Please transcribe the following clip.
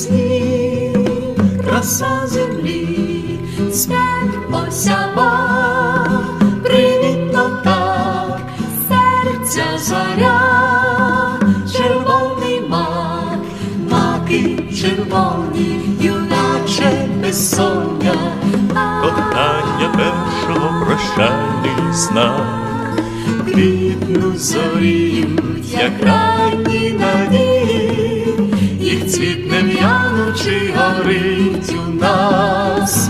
Цвіт свят осява, привітно так, серця зоря, червоний мак, маки червоні, юначе безсоння, кохання першого прощальний знак. квітну зоріють, як ранні надії, їх цвіт не в'янучи горить у нас,